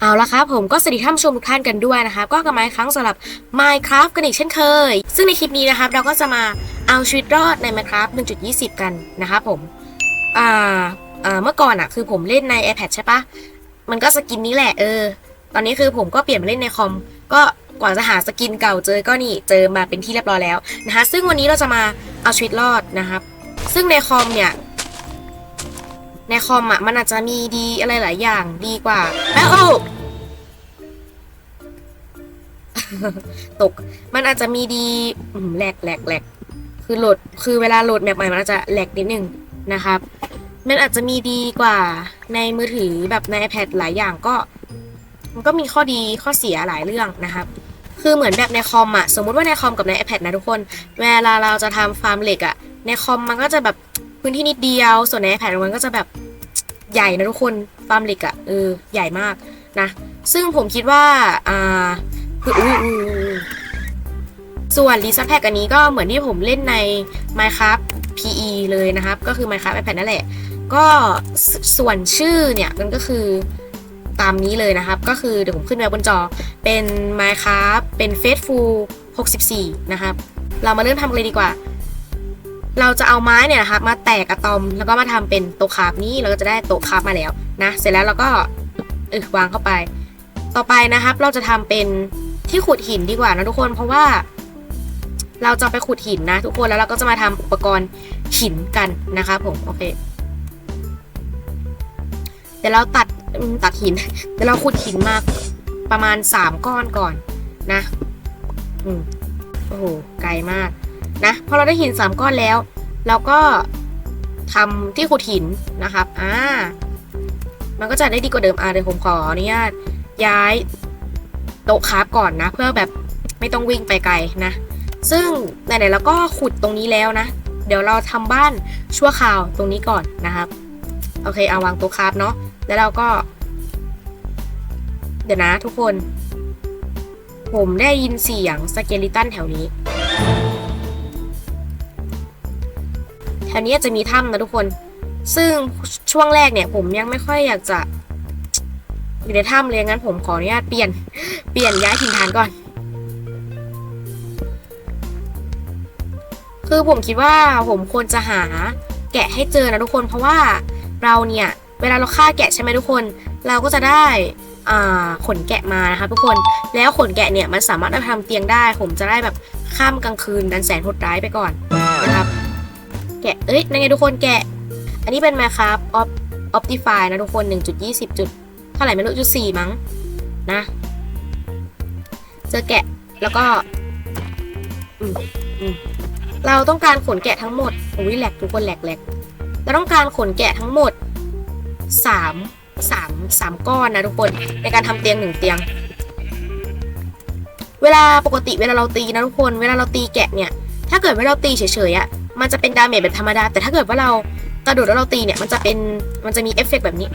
เอาละครับผมก็สวัสดีท่านผู้ชมทุกท่านกันด้วยนะครับ ก็กลับมาอีกครั้งสำหรับ Minecraft กันอีกเช่นเคย ซึ่งในคลิปนี้นะครับ เราก็จะมาเอาชีวิตรอดใน Minecraft 1.20 กันนะครับผมอ่าอ่าเมื่อก่อนอะคือผมเล่นใน iPad ใช่ปะมันก็สกินนี้แหละเออ ตอนนี้คือผมก็เปลี่ยนมาเล่นในคอม ก็กว่าจะหาสกินเก่าเจอก็นี่เจอมาเป็นที่เรียบร้อยแล้วนะคะซึ่งวันนี้เราจะมาเอาชีวิตรอดนะครับ ซึ่งในคอมเนี่ย ในคอมอะมันอาจจะมีดีอะไรหลายอย่างดีกว่าแอ้วโอ้ตกมันอาจจะมีดีแหลกแหลกแหลกคือโหลดคือเวลาโหลดแมปใหม่มันอาจจะแหลกนิดนึงนะครับมันอาจจะมีดีกว่าในมือถือแบบใน iPad หลายอย่างก็ มันก็มีข้อดีข้อเสียหลายเรื่องนะครับคือเหมือนแบบในคอมอะสมมุติว่าในคอมกับใน iPad นะทุกคน เวลาเราจะทำฟาร์มเหล็กอะในคอมมันก็จะแบบ พื้นที่นิดเดียว ส่วนใน iPad มันก็จะแบบใหญ่นะทุกคนฟาร์มเหล็กอะเออใหญ่มากนะ ซึ่งผมคิดว่าอ่าส่วนรีซัพแพกอันนี้ก็เหมือนที่ผมเล่นใน Minecraft PE เลยนะครับ ก็คือ Minecraft iPad นั่นแหละ ก็สส่วนชื่อเนี่ยมันก็คือตามนี้เลยนะครับ ก็คือเดี๋ยวผมขึ้นไว้บนจอเป็น Minecraft เป็น Faithful 64 นะครับ เรามาเริ่มทำกันเลยดีกว่า เราจะเอาไม้เนี่ยนะครับมาแตกอะตอมแล้วก็มาทำเป็นโต๊ะคราฟนี่เราก็จะได้โต๊ะคราฟมาแล้วนะเสร็จแล้วเราก็เออวางเข้าไป ต่อไปนะครับ เราจะทำเป็นที่ขุดหินดีกว่านะทุกคนเพราะว่า เราจะไปขุดหินนะ ทุกคนแล้วเราก็จะมาทำอุปกรณ์หินกันนะครับผมโอเคเดี๋ยวเราตัดตัดหินเดี๋ยวเราขุดหินมาประมาณสามก้อนก่อนนะ อืมโอ้โหไกลมาก นะพอเราได้หินสามก้อนแล้วเราก็ทำที่ขุดหินนะครับอ่ามันก็จะได้ดีกว่าเดิมอ่าเดี๋ยวผมขออนุญาตย้ายโต๊ะคราฟก่อนนะ เพื่อแบบไม่ต้องวิ่งไปไกลนะ ซึ่งไหนๆเราก็ขุดตรงนี้แล้วนะ เดี๋ยวเราทำบ้านชั่วคราวตรงนี้ก่อนนะครับโอเคเอาวางโต๊ะคราฟเนาะแล้วเราก็ เดี๋ยวนะทุกคน ผมได้ยินเสียงสเกลิตันแถวนี้ วนี้จะมีถ้ำนะทุกคน ซึ่งช่วงแรกเนี่ยผมยังไม่ค่อยอยากจะอยู่ในถ้ำเลยงั้นผมขออนุญาตเปลี่ยน เปลี่ยนย้ายถิ่นฐานก่อน คือผมคิดว่าผมควรจะหาแกะให้เจอนะทุกคน เพราะว่าเราเนี่ยเวลาเราฆ่าแกะใช่ไหมทุกคน เราก็จะได้อ่าขนแกะมานะคะทุกคนแล้วขนแกะเนี่ยมันสามารถทำเตียงได้ ผมจะได้แบบข้ามกลางคืนดันแสนโหดร้ายไปก่อน กะ เอ้ยนั่นไงทุกคนแกะ อันนี้เป็น Minecraft Op Optify นะทุกคน 1.20 จุด เท่าไหร่ไม่รู้จุดสี่มั้ง นะ เจอแกะ แล้วก็ อืมอืมเราต้องการขนแกะทั้งหมดอุ้ยแหลกทุกคนแหลกแหลกเราต้องการขนแกะทั้งหมดสามสามสามก้อนนะทุกคนในการทำเตียงหนึ่งเตียง เวลาปกติเวลาเราตีนะทุกคน เวลาเราตีแกะเนี่ย ถ้าเกิดว่าเราตีเฉยๆอะ่ะ มันจะเป็นดาเมจแบบธรรมดา แต่ถ้าเกิดว่าเรากระโดดแล้วเราตีเนี่ยมันจะเป็นมันจะมีเอฟเฟกต์แบบนี้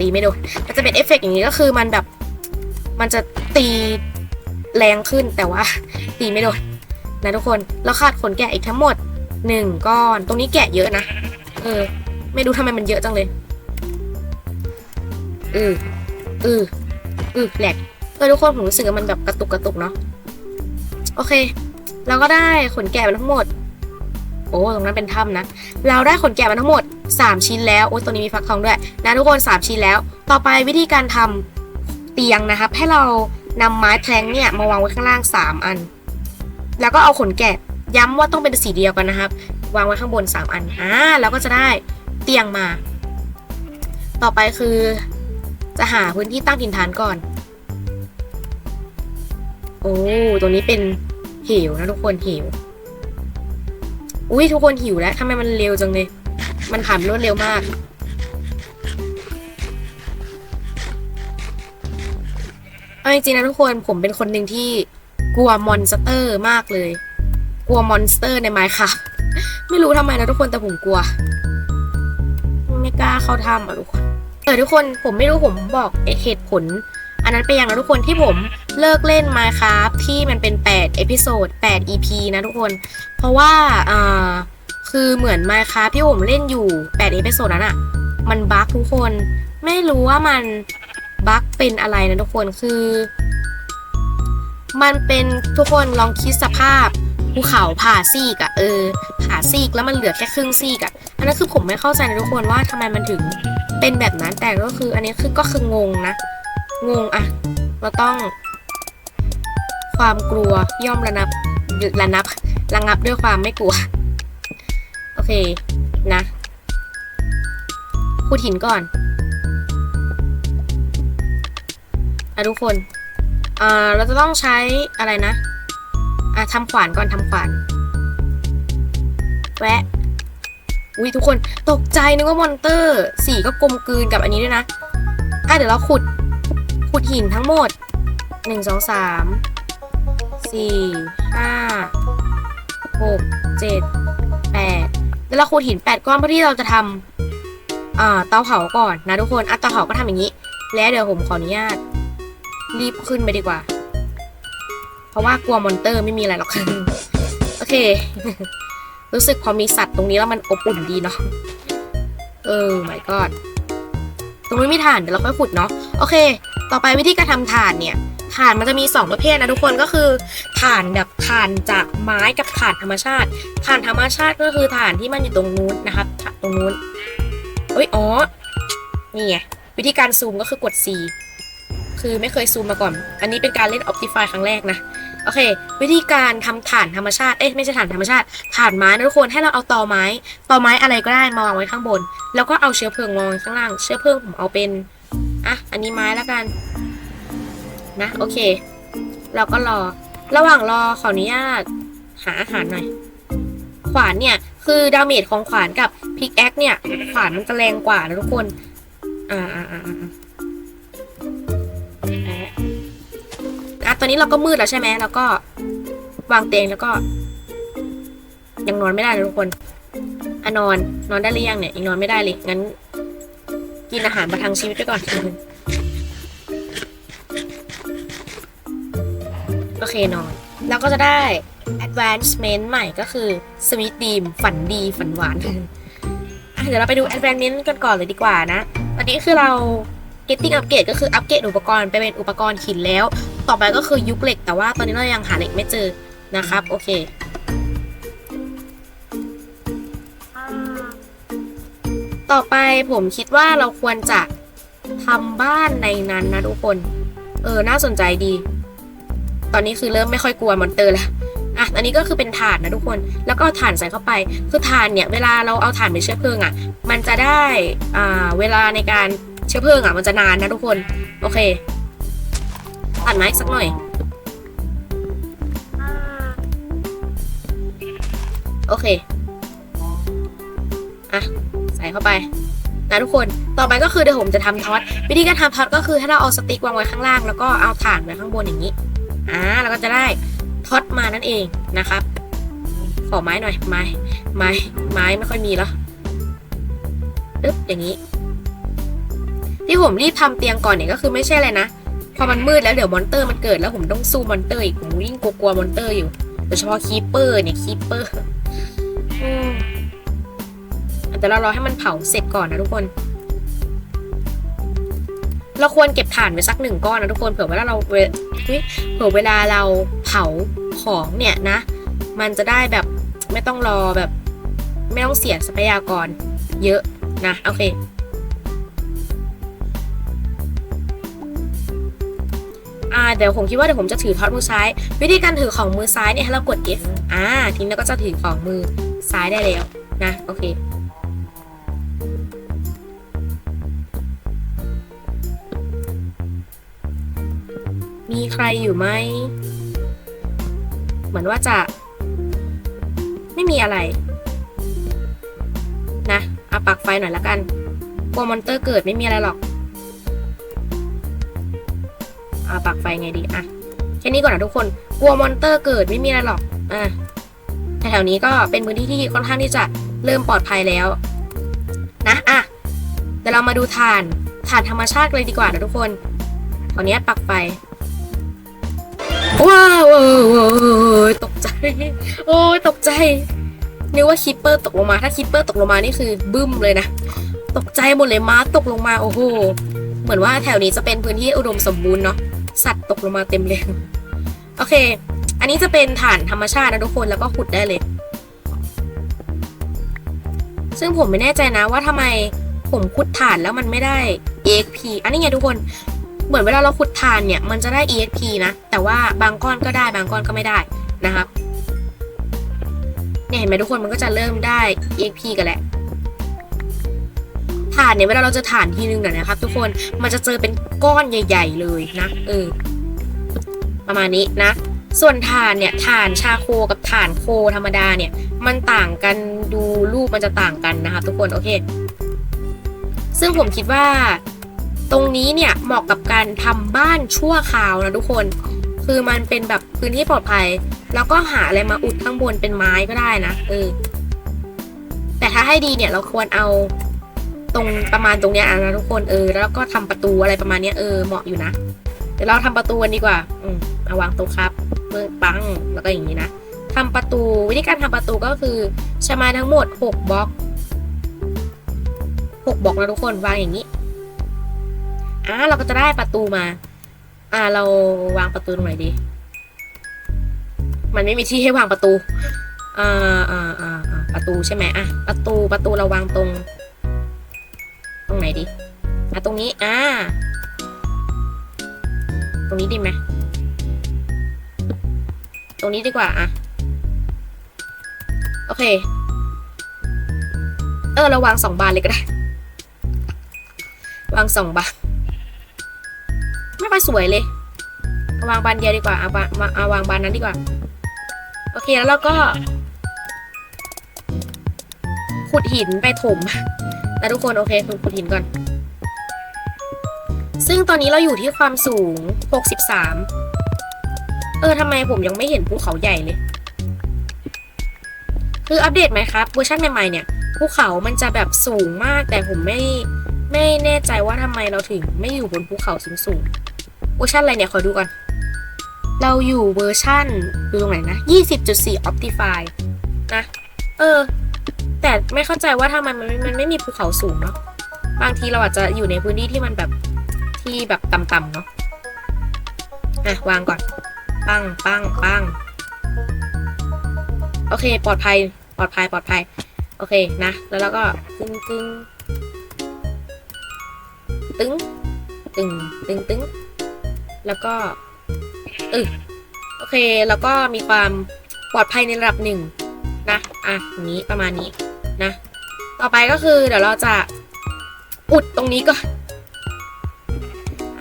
ตีไม่โดนมันจะเป็นเอฟเฟกต์อย่างนี้ก็คือมันแบบ มันจะตีแรงขึ้นแต่ว่า ตีไม่โดนนะทุกคนเราขาดขนแกะอีกทั้งหมดหนึ่งก้อน ตรงนี้แกะเยอะนะเออ ไม่รู้ทำไมมันเยอะจังเลยอืออืออือแหลกเออทุกคนผมรู้สึกว่ามันแบบกระตุกกระตุกเนาะโอเค เราก็ได้ขนแกะมาทั้งหมด โอ้ตรงนั้นเป็นถ้ำนะ เราได้ขนแกะมาทั้งหมด 3 ชิ้นแล้ว โอ้ตัวนี้มีฟักทองด้วยนะทุกคน 3 ชิ้นแล้ว ต่อไปวิธีการทำเตียงนะครับ ให้เรานำไม้แพลงเนี่ยมาวางไว้ข้างล่าง 3 อัน แล้วก็เอาขนแกะย้ำว่าต้องเป็นสีเดียวกันนะครับ วางไว้ข้างบน 3 อันอ่าแล้วก็จะได้เตียงมา ต่อไปคือจะหาพื้นที่ตั้งถิ่นฐานก่อน โอ้ตรงนี้เป็นเหวนะทุกคนเหว อุ้ยทุกคนหิวแล้วทำไมมันเร็วจังเลย มันผ่านรวดเร็วมาก เอาจริงๆนะทุกคนผมเป็นคนหนึ่งที่กลัวมอนสเตอร์มากเลย กลัวมอนสเตอร์ในไมค์ค่ะ ไม่รู้ทำไมนะทุกคนแต่ผมกลัว ไม่กล้าเข้าถ้ำอะทุกคนเออทุกคนผมไม่รู้ผมบอกเหตุผล อันนั้นไปยังนะทุกคนที่ผมเลิกเล่น Minecraft ที่มันเป็น8เอพิโซด8 EP นะทุกคน เพราะว่าอ่าคือเหมือน Minecraft ที่ผมเล่นอยู่8เอพิโซดนั้นอะมันบั๊กทุกคนไม่รู้ว่ามันบั๊กเป็นอะไรนะทุกคนคือ มันเป็นทุกคนลองคิดสภาพภูเขาผ่าซีกอะเออผ่าซีกแล้วมันเหลือแค่ครึ่งซีกอะอันนั้นคือผมไม่เข้าใจนะทุกคนว่าทำไมมันถึงเป็นแบบนั้นแต่ก็คือ อันนี้คือก็คืองงนะ งงอะเราต้อง ความกลัวย่อมระนับระนับระงับด้วยความไม่กลัว โอเคนะขุดหินก่อนอะทุกคนอ่าเราจะต้องใช้อะไรนะอะทำขวานก่อนทำขวานแวะอุ้ยทุกคนตกใจนึกว่ามอนเตอร์ สีก็กลมกลืนกับอันนี้ด้วยนะ อะเดี๋ยวเราขุด ขุดหินทั้งหมดหนึ่งสองสามสี่ห้าหกเจ็ดแปดแล้วเราขุดหินแปดก้อนเพื่อที่เราจะทำอ่าเตาเผาก่อนนะทุกคนอะเตาเผาก็ทำอย่างนี้ แล้วเดี๋ยวผมขออนุญาต รีบขึ้นไปดีกว่า เพราะว่ากลัวมอนเตอร์ไม่มีอะไรหรอกโอเค รู้สึกพอมีสัตว์ตรงนี้แล้วมันอบอุ่นดีเนาะเออไม่กอด ตรงนี้มีถ่านเดี๋ยวเราค่อยขุดเนาะโอเค ต่อไปวิธีการทำถ่านเนี่ยถ่านมันจะมี 2 ประเภทนะทุกคนก็คือถ่านแบบถ่านจากไม้กับถ่านธรรมชาติถ่านธรรมชาติก็คือถ่านที่มันอยู่ตรงนู้นนะครับตรงนู้นเอ้ยอ๋อนี่ไงวิธีการซูมก็คือกด C คือไม่เคยซูมมาก่อน อันนี้เป็นการเล่น Optify ครั้งแรกนะ โอเค วิธีการทำถ่านธรรมชาติ เอ้ยไม่ใช่ถ่านธรรมชาติถ่านไม้นะทุกคนให้เราเอาตอไม้ ตอไม้อะไรก็ได้มาวางไว้ข้างบน แล้วก็เอาเชื้อเพลิงวางข้างล่าง เชื้อเพลิงผมเอาเป็น อะ อันนี้ไม้แล้วกัน นะ โอเค เราก็รอ ระหว่างรอขออนุญาต หาอาหารหน่อย ขวานเนี่ย คือดาเมจของขวานกับพิกแอคเนี่ย ขวานมันจะแรงกว่านะทุกคน อ่าอ่าอ่า ตอนนี้เราก็มืดแล้วใช่ไหมแล้วก็วางเตียงแล้วก็ ยังนอนไม่ได้เลยทุกคนอะนอนนอนได้หรือยังเนี่ยยังนอนไม่ได้เลยงั้น กินอาหารประทังชีวิตไปก่อนโอเคนอนแล้วก็จะได้ advancement ใหม่ก็คือ sweet dream ฝันดีฝันหวานเดี๋ยวเราไปดู advancement กันก่อนเลยดีกว่านะ ตอนนี้คือเรา getting upgrade ก็คืออัปเกรดอุปกรณ์ไปเป็นอุปกรณ์หินแล้ว ต่อไปก็คือยุคเหล็กแต่ว่าตอนนี้เรายังหาเหล็กไม่เจอนะครับ โอเคต่อไปผมคิดว่าเราควรจะทำบ้านในนั้นนะทุกคน เออ น่าสนใจดี ตอนนี้คือเริ่มไม่ค่อยกลัวมอนเตอร์แล้วอะอันนี้ก็คือเป็นถ่านนะทุกคน แล้วก็เอาถ่านใส่เข้าไป คือถ่านเนี่ยเวลาเราเอาถ่านไปเชื้อเพลิงอะ มันจะได้อ่าเวลาในการเชื้อเพลิงอะมันจะนานนะทุกคน โอเค ตัดไม้สักหน่อย โอเค อะ ใส่เข้าไป นะทุกคน ต่อไปก็คือเดี๋ยวผมจะทำท็อต วิธีการทำท็อตก็คือให้เราเอาสติ๊กวางไว้ข้างล่าง แล้วก็เอาถ่านไว้ข้างบนอย่างนี้ อ่าแล้วก็จะได้ท็อตมานั่นเองนะครับ ขอไม้หน่อย ไม้ ไม้ ไม้ไม่ค่อยมีแล้วปึ๊บอย่างนี้ ที่ผมรีบทำเตียงก่อนเนี่ยก็คือไม่ใช่อะไรนะ พอมันมืดแล้วเดี๋ยวมอนเตอร์มันเกิดแล้วผมต้องสู้มอนเตอร์อีกผมยิ่งกลัวมอนเตอร์อยู่โดยเฉพาะคีเปอร์เนี่ยคีเปอร์อืมแต่เรารอให้มันเผาเสร็จก่อนนะทุกคน เราควรเก็บถ่านไว้สักหนึ่งก้อนนะทุกคนเผื่อเวลาเราเวอุ๊ยเผื่อเวลาเราเผาของเนี่ยนะ มันจะได้แบบไม่ต้องรอแบบ ไม่ต้องเสียทรัพยากร เยอะนะโอเค อ่าเดี๋ยวผมคิดว่าเดี๋ยวผมจะถือท็อตมือซ้าย วิธีการถือของมือซ้ายเนี่ยให้เรากด F อ่าทีนี้เราก็จะถือของมือซ้ายได้แล้วนะโอเคมีใครอยู่ไหม เหมือนว่าจะ ไม่มีอะไร นะเอาปักไฟหน่อยละกันกลัวมอนเตอร์เกิดไม่มีอะไรหรอก อาปักไฟไงดีอะแค่นี้ก่อนนะทุกคน กลัวมอนเตอร์เกิดไม่มีอะไรหรอกอะแถวนี้ก็เป็นพื้นที่ที่ค่อนข้างที่จะเริ่มปลอดภัยแล้ว นะอะเดี๋ยวเรามาดูถ่านถ่านธรรมชาติเลยดีกว่านะทุกคนขออนุญาตปักไฟว้าวโอ้ตกใจ โอ้ยตกใจนึกว่าคิปเปอร์ตกลงมา ถ้าคิปเปอร์ตกลงมานี่คือบึ้มเลยนะ ตกใจหมดเลยม้าตกลงมาโอ้โห เหมือนว่าแถวนี้จะเป็นพื้นที่อุดมสมบูรณ์เนาะ สัตว์ตกลงมาเต็มเลย โอเค อันนี้จะเป็นฐานธรรมชาตินะทุกคนแล้วก็ขุดได้เลย ซึ่งผมไม่แน่ใจนะว่าทำไมผมขุดฐานแล้วมันไม่ได้ EXP อันนี้ไงทุกคน เหมือนเวลาเราขุดฐานเนี่ย มันจะได้ EXP นะ แต่ว่าบางก้อนก็ได้บางก้อนก็ไม่ได้นะครับเนี่ยเห็นไหมทุกคนมันก็จะเริ่มได้ EXP กันแหละ ฐานเนี่ยเวลาเราจะฐานทีนึงเนี่ยนะครับ ทุกคนมันจะเจอเป็นก้อนใหญ่ ๆ เลยนะเออประมาณนี้นะ ส่วนฐานเนี่ยฐานชาโคกับฐานโคธรรมดาเนี่ย มันต่างกันดูรูปมันจะต่างกันนะคะทุกคนโอเค ซึ่งผมคิดว่าตรงนี้เนี่ยเหมาะกับการทำบ้านชั่วคราวนะทุกคน คือมันเป็นแบบพื้นที่ปลอดภัย แล้วก็หาอะไรมาอุดข้างบนเป็นไม้ก็ได้นะเออแต่ถ้าให้ดีเนี่ยเราควรเอา ตรงประมาณตรงเนี้ยนะทุกคนเออ แล้วก็ทำประตูอะไรประมาณเนี้ยเออเหมาะอยู่นะเดี๋ยวเราทำประตูกันดีกว่า อืมเอาวางต๊ะครับเมื่อปังแล้วก็อย่างนี้นะทำประตูวิธีการทำประตูก็คือใช้ไม้ทั้งหมดหกบล็อกหกบล็อกนะทุกคนวางอย่างนี้อ่าเราก็จะได้ประตูมา อ่าเราวางประตูตรงไหนดี มันไม่มีที่ให้วางประตูอ่าอ่าอ่าอ่าประตูใช่ไหมอะประตูประตูเราวางตรง นดีอะตรงนี้ อ่า ตรงนี้ดีไหมตรงนี้ดีกว่า อะ โอเค เออเราวางสองบานเลยก็ได้ วางสองบานไม่ค่อยสวยเลยาวางบานเดียวดีกว่าเอาบานเอาวางบานนั้นดีกว่า โอเคแล้วเราก็ ขุดหินไปถม นะทุกคนโอเคขุดหินก่อน ซึ่งตอนนี้เราอยู่ที่ความสูง 63 เออทำไมผมยังไม่เห็นภูเขาใหญ่เลย คืออัปเดตไหมครับเวอร์ชันใหม่ๆเนี่ยภูเขามันจะแบบสูงมาก แต่ผมไม่ไม่แน่ใจว่าทำไมเราถึงไม่อยู่บนภูเขาสูงๆเวอร์ชันอะไรเนี่ยขอดูก่อนเราอยู่เวอร์ชันดูตรงไหนนะ 20.4 Optify นะ เออ แต่ไม่เข้าใจว่าทำไมมันมันไม่มีภูเขาสูงเนาะบางทีเราอาจจะอยู่ในพื้นที่ที่มันแบบที่แบบต่ำๆเนาะอะวางก่อน ปังปังปังโอเค ปลอดภัย ปลอดภัย ปลอดภัย โอเคนะ แล้วเราก็ตึงตึงตึงตึงตึงตึงแล้วก็อึโอเค แล้วก็มีความปลอดภัยในระดับหนึ่งนะ อะนี้ประมาณนี้ ต่อไปก็คือเดี๋ยวเราจะอุดตรงนี้ก่อน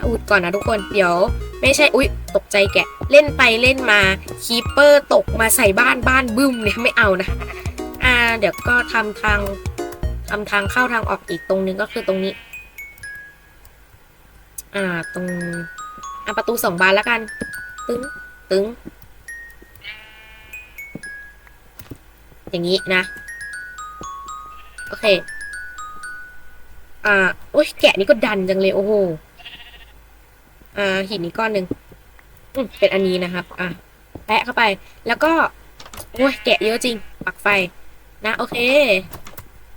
อุดก่อนนะทุกคน เดี๋ยว ไม่ใช่ อุ๊ย ตกใจแกะ เล่นไปเล่นมาคีเปอร์ตกมาใส่บ้านบ้านบึ้มเนี่ยไม่เอานะ อ่า เดี๋ยวก็ทำทางทำทางเข้าทางออกอีกตรงนึงก็คือตรงนี้ อ่า ตรงอะประตูสองบานแล้วกัน ตึ้ง ตึ้ง อย่างนี้นะ โอเค อ่าอุ้ยแกะนี่ก็ดันจังเลย โอ้โห อ่า หินนี้ก้อนหนึ่งเป็นอันนี้นะครับ อะ แปะเข้าไป แล้วก็ โอ้ยแกะเยอะจริง ปักไฟ นะ โอเค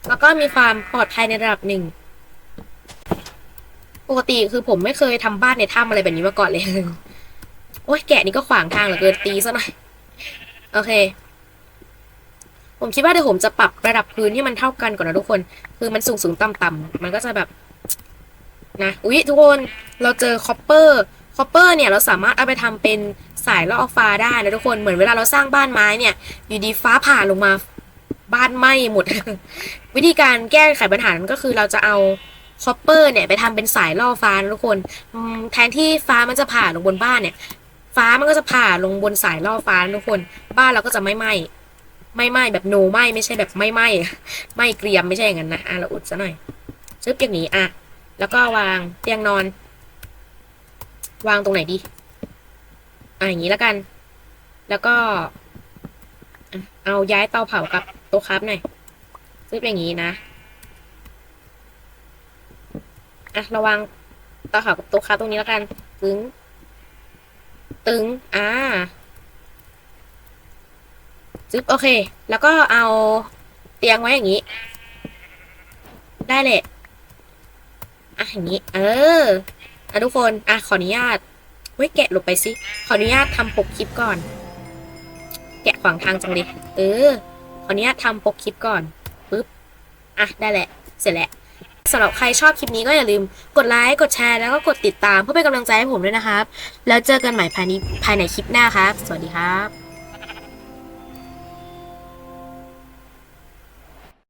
แล้วก็มีความปลอดภัยในระดับหนึ่ง ปกติคือผมไม่เคยทำบ้านในถ้ำอะไรแบบนี้มาก่อนเลย โอ้ยแกะนี่ก็ขวางทางเหลือเกินตีซะหน่อย โอเค ผมคิดว่าเดี๋ยวผมจะปรับระดับพื้นที่มันเท่ากันก่อนนะทุกคน คือมันสูงสูงต่ำต่ำมันก็จะแบบนะอุ๊ยทุกคนเราเจอคอปเปอร์คอปเปอร์เนี่ยเราสามารถเอาไปทำเป็นสายล่อฟ้าได้นะทุกคนเหมือนเวลาเราสร้างบ้านไม้เนี่ย อยู่ดีฟ้าผ่าลงมาบ้านไหม้หมด วิธีการแก้ไขปัญหานั้นก็คือเราจะเอาคอปเปอร์เนี่ยไปทำเป็นสายล่อฟ้านะทุกคนแทนที่ฟ้ามันจะผ่าลงบนบ้านเนี่ย ฟ้ามันก็จะผ่าลงบนสายล่อฟ้านะทุกคน บ้านเราก็จะไม่ไหม้ ไม่ไม้แบบโนไม้ไม่ใช่แบบไม่ไม้ไม้เกรียมไม่ใช่อย่างนั้นนะอะเราอุดซะหน่อยชึบอย่างนี้อะแล้วก็วางเตียงนอน วางตรงไหนดีอะอย่างนี้แล้วกัน แล้วก็ เอาย้ายเตาเผากับโต๊ะครับหน่อยซึบอย่างนี้นะอะระวังเตาเผากับโต๊ะครับตรงนี้แล้วกัน ตึง ตึงอ่า ซึบโอเค แล้วก็เอาเตียงไว้อย่างนี้ ได้เลยอะอย่างนี้ เอออะทุกคนอะขออนุญาตเฮ้ยแกะหลบไปสิขออนุญาตทำปกคลิปก่อน แกะขวางทางจังเลยเออขออนุญาตทำปกคลิปก่อนปึ๊บอะได้แหละ เสร็จแล้วสำหรับใครชอบคลิปนี้ก็อย่าลืมกดไลค์กดแชร์แล้วก็กดติดตามเพื่อเป็นกำลังใจให้ผมด้วยนะครับ แล้วเจอกันใหม่ภายในภายในคลิปหน้าครับ สวัสดีครับ